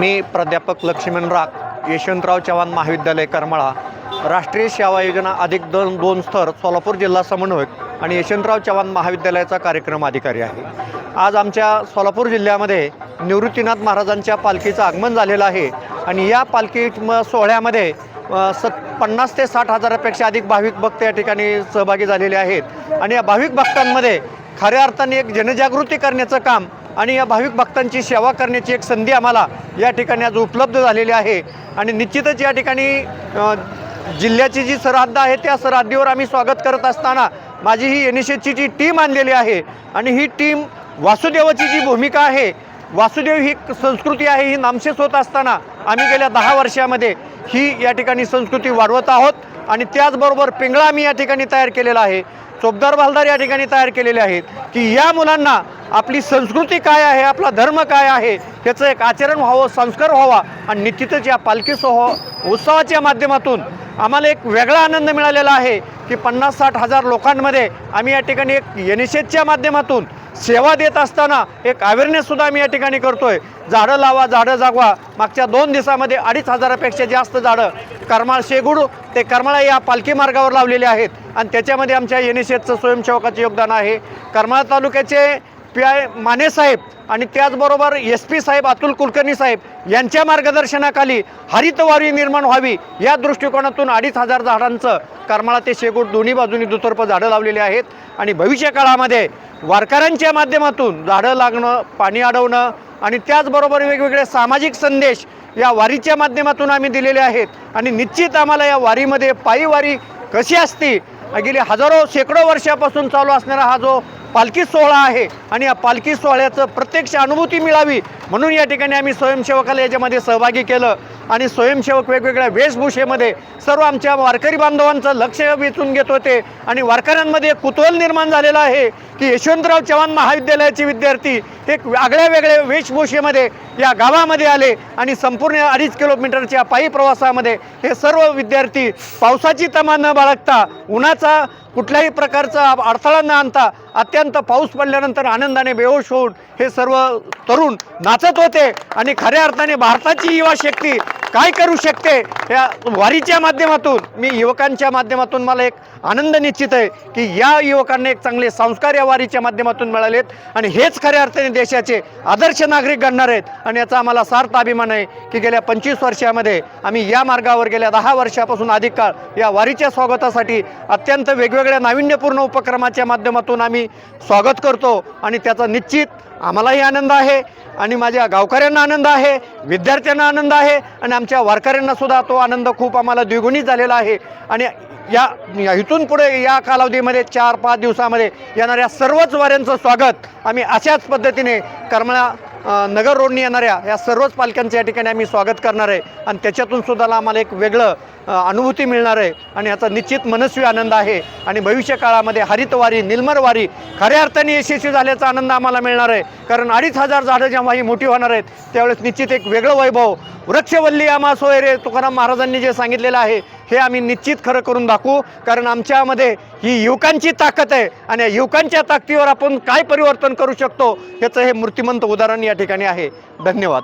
मी प्राध्यापक लक्ष्मण राग यशवंतराव चव्हाण महाविद्यालय करमाळा. राष्ट्रीय सेवा योजना अधिक दोन दोन स्तर सोलापूर जिल्हा समन्वयक आणि यशवंतराव चव्हाण महाविद्यालयाचा कार्यक्रम अधिकारी आहे. आज आमच्या सोलापूर जिल्ह्यामध्ये निवृत्तीनाथ महाराजांच्या पालखीचं आगमन झालेलं आहे आणि या पालखी म सोहळ्यामध्ये सत पन्नास ते साठ हजारापेक्षा अधिक भाविक भक्त या ठिकाणी सहभागी झालेले आहेत. आणि या भाविक भक्तांमध्ये खऱ्या अर्थाने एक जनजागृती करण्याचं काम आणि या भाविक भक्तांची सेवा करण्याची एक संधी आम्हाला या ठिकाणी आज उपलब्ध झालेली आहे. आणि निश्चितच या ठिकाणी जिल्ह्याची जी सरहद्द आहे त्या सरहद्दीवर आम्ही स्वागत करत असताना माझी ही एन एस एसची जी टीम आणलेली आहे आणि ही टीम वासुदेवाची जी भूमिका आहे वासुदेव ही संस्कृती आहे ही नामशेष होत असताना आम्ही गेल्या दहा वर्षामध्ये ही या ठिकाणी संस्कृती वाढवत आहोत आणि त्याचबरोबर पिंगळा आम्ही या ठिकाणी तयार केलेला आहे. चोपदार भालदार या ठिकाणी तयार केलेले आहेत की या मुलांना आपली संस्कृती काय आहे आपला धर्म काय आहे त्याचं एक आचरण व्हावं संस्कार व्हावा आणि निश्चितच या पालखीसह उत्सवाच्या माध्यमातून आम्हाला एक वेगळा आनंद मिळालेला आहे की पन्नास साठ हजार लोकांमध्ये आम्ही या ठिकाणी एक एन एस एसच्या माध्यमातून सेवा देत असताना एक अवेअरनेससुद्धा आम्ही या ठिकाणी करतो आहे झाडं लावा झाडं जागवा. मागच्या दोन दिवसामध्ये अडीच हजारापेक्षा जास्त झाडं करमाळ शेगुड ते करमाळा या पालखी मार्गावर लावलेले आहेत. आणि त्याच्यामध्ये आमच्या एन एस एसचं स्वयंसेवकाचं योगदान आहे. करमाळा तालुक्याचे पी आय माने साहेब आणि त्याचबरोबर एस पी साहेब अतुल कुलकर्णी साहेब यांच्या मार्गदर्शनाखाली हरितवारी निर्माण व्हावी या दृष्टिकोनातून अडीच हजार झाडांचं करमाळा ते शेगूट दोन्ही बाजूनी दुतर्फ झाडं लावलेली आहेत. आणि भविष्य काळामध्ये वारकऱ्यांच्या माध्यमातून झाडं लागणं पाणी अडवणं आणि त्याचबरोबर वेगवेगळे सामाजिक संदेश या वारीच्या माध्यमातून आम्ही दिलेले आहेत. आणि निश्चित आम्हाला या वारीमध्ये पायी वारी कशी असते गेली हजारो शेकडो वर्षापासून चालू असणारा हा जो पालखी सोहळा आहे आणि या पालखी सोहळ्याचं प्रत्यक्ष अनुभूती मिळावी म्हणून या ठिकाणी आम्ही स्वयंसेवकाला याच्यामध्ये सहभागी केलं. आणि स्वयंसेवक वेगवेगळ्या वेशभूषेमध्ये सर्व आमच्या वारकरी बांधवांचं लक्ष वेचून घेत होते. आणि वारकऱ्यांमध्ये कुतूहल निर्माण झालेलं आहे की यशवंतराव चव्हाण महाविद्यालयाचे विद्यार्थी एक आगळ्या वेगळ्या वेशभूषेमध्ये या गावामध्ये आले आणि संपूर्ण अडीच किलोमीटरच्या पायी प्रवासामध्ये हे सर्व विद्यार्थी पावसाची तमा न बाळगता उन्हाचा कुठल्याही प्रकारचा अडथळा न आणता अत्यंत पाऊस पडल्यानंतर आनंदाने बेहोश होऊन हे सर्व तरुण नाचत होते आणि खऱ्या अर्थाने भारताची युवा शक्ती काय करू शकते या वारीच्या माध्यमातून मी युवकांच्या माध्यमातून मला एक आनंद निश्चित आहे की या युवकांना एक चांगले संस्कार या वारीच्या माध्यमातून मिळालेत आणि हेच खऱ्या अर्थाने देशाचे आदर्श नागरिक घडणार आहेत आणि याचा आम्हाला सार्थ अभिमान आहे की गेल्या पंचवीस वर्षामध्ये आम्ही या मार्गावर गेल्या दहा वर्षापासून अधिक काळ या वारीच्या स्वागतासाठी अत्यंत वेगवेगळ्या नाविन्यपूर्ण उपक्रमाच्या माध्यमातून आम्ही स्वागत करतो आणि त्याचा निश्चित आम्हालाही आनंद आहे आणि माझ्या गावकऱ्यांना आनंद आहे विद्यार्थ्यांना आनंद आहे आणि आमच्या वारकऱ्यांनासुद्धा तो आनंद खूप आम्हाला द्विगुणित झालेला आहे. आणि या या इथून पुढे या कालावधीमध्ये चार पाच दिवसामध्ये येणाऱ्या सर्वच वाऱ्यांचं स्वागत आम्ही अशाच पद्धतीने करमळा नगर रोडनी येणाऱ्या या सर्वच पालख्यांचं या ठिकाणी आम्ही स्वागत करणार आहे. आणि त्याच्यातून सुद्धा आम्हाला एक वेगळं अनुभूती मिळणार आहे. आणि याचा निश्चित मनस्वी आनंद आहे. आणि भविष्य काळामध्ये हरितवारी निर्मरवारी खऱ्या अर्थाने यशस्वी झाल्याचा आनंद आम्हाला मिळणार आहे. कारण अडीच हजार झाडं जेव्हा ही मोठी होणार आहेत त्यावेळेस निश्चित एक वेगळं वैभव. वृक्षवल्ली आम्हा सोयरे तुकाराम महाराजांनी जे सांगितलेलं आहे हे आम्ही निश्चित खरं करून दाखवू कारण आमच्यामध्ये ही युवकांची ताकद आहे आणि युवकांच्या ताकदीवर आपण काय परिवर्तन करू शकतो याचं हे मूर्तिमंत उदाहरण या ठिकाणी आहे. धन्यवाद.